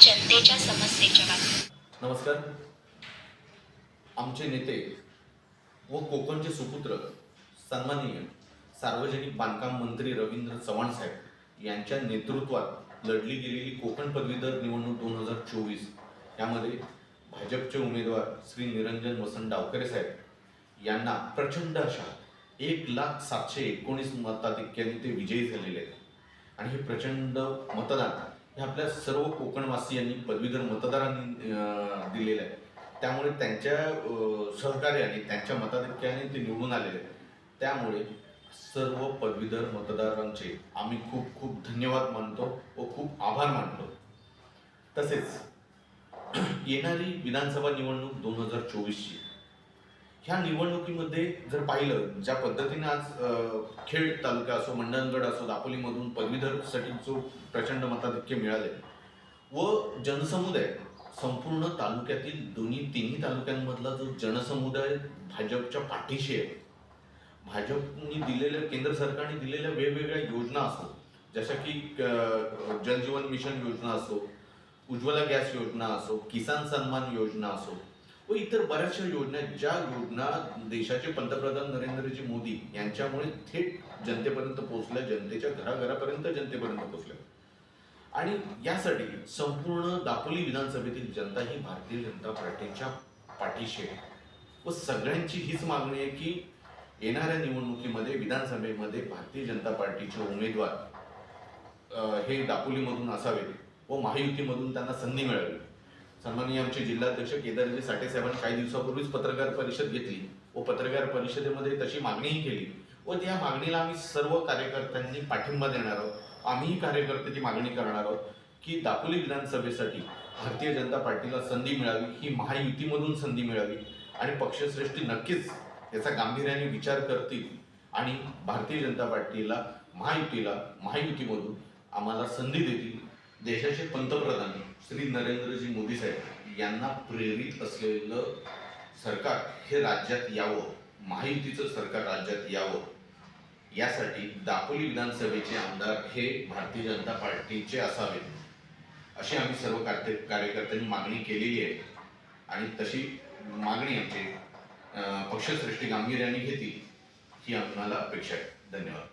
जनतेच्या समस्येच्या बाबतीत. नमस्कार. आमचे नेते व कोकणचे सुपुत्र सन्माननीय सार्वजनिक बांधकाम मंत्री रवींद्र चव्हाण साहेब यांच्या नेतृत्वात लढली गेलेली कोकण पदवीधर निवडणूक दोन हजार चोवीस यामध्ये भाजपचे उमेदवार श्री निरंजन वसंत डावकरे साहेब यांना प्रचंड अशा एक लाख सातशे एकोणीस मताधिक्याने ते विजयी झालेले आहेत. आणि हे प्रचंड मतदान हे आपल्या सर्व कोकणवासियांनी पदवीधर मतदारांनी दिलेलं आहे. त्यामुळे त्यांच्या सहकार्याने त्यांच्या मताधिक्याने ते निवडून आलेले आहेत. त्यामुळे सर्व पदवीधर मतदारांचे आम्ही खूप खूप धन्यवाद मानतो व खूप आभार मानतो. तसेच येणारी विधानसभा निवडणूक दोन हजार चोवीसची ह्या निवडणुकीमध्ये जर पाहिलं ज्या पद्धतीने आज खेड तालुका असो मंडणगड असो दापोलीमधून पदवीधरसाठी जो प्रचंड मताधिक्य मिळाले. व जनसमुदाय संपूर्ण तालुक्यातील दोन्ही तिन्ही तालुक्यांमधला जो जनसमुदाय भाजपच्या पाठीशी आहे. भाजपनी दिलेल्या केंद्र सरकारने दिलेल्या वेगवेगळ्या योजना असो जशा की जलजीवन मिशन योजना असो उज्ज्वला गॅस योजना असो किसान सन्मान योजना असो व इतर बऱ्याचशा योजना आहेत, ज्या योजना देशाचे पंतप्रधान नरेंद्रजी मोदी यांच्यामुळे थेट जनतेपर्यंत पोहोचल्या जनतेच्या घराघरापर्यंत जनतेपर्यंत पोहोचल्या. आणि यासाठी संपूर्ण दापोली विधानसभेतील जनता ही भारतीय जनता पार्टीच्या पाठीशी आहे. व सगळ्यांची हीच मागणी आहे की येणाऱ्या निवडणुकीमध्ये विधानसभेमध्ये भारतीय जनता पार्टीचे उमेदवार हे दापोलीमधून असावेत व महायुतीमधून त्यांना संधी मिळावी. सन्माननीय आमचे जिल्हाध्यक्ष केदारजी साठे साहेबांनी काही दिवसापूर्वीच पत्रकार परिषद घेतली. व पत्रकार परिषदेमध्ये तशी मागणीही केली. व त्या मागणीला आम्ही सर्व कार्यकर्त्यांनी पाठिंबा देणार आहोत. आम्हीही कार्यकर्त्याची मागणी करणार आहोत की दापोली विधानसभेसाठी भारतीय जनता पार्टीला संधी मिळावी ही महायुतीमधून संधी मिळावी. आणि पक्षश्रेष्ठी नक्कीच याचा गांभीर्याने विचार करतील. आणि भारतीय जनता पार्टीला महायुतीला महायुतीमधून आम्हाला संधी देतील. देशाचे पंतप्रधान श्री नरेंद्रजी मोदी साहेब यांना प्रेरित असलेलं सरकार हे राज्यात यावं महायुतीचं सरकार राज्यात यावं यासाठी दापोली विधानसभेचे आमदार हे भारतीय जनता पार्टीचे असावेत अशी आम्ही सर्व कार्य कार्यकर्त्यांनी मागणी केलेली आहे. आणि तशी मागणी आमची पक्षश्रेष्ठी गांभीर्याने घेतील ही आम्हाला अपेक्षा आहे. धन्यवाद.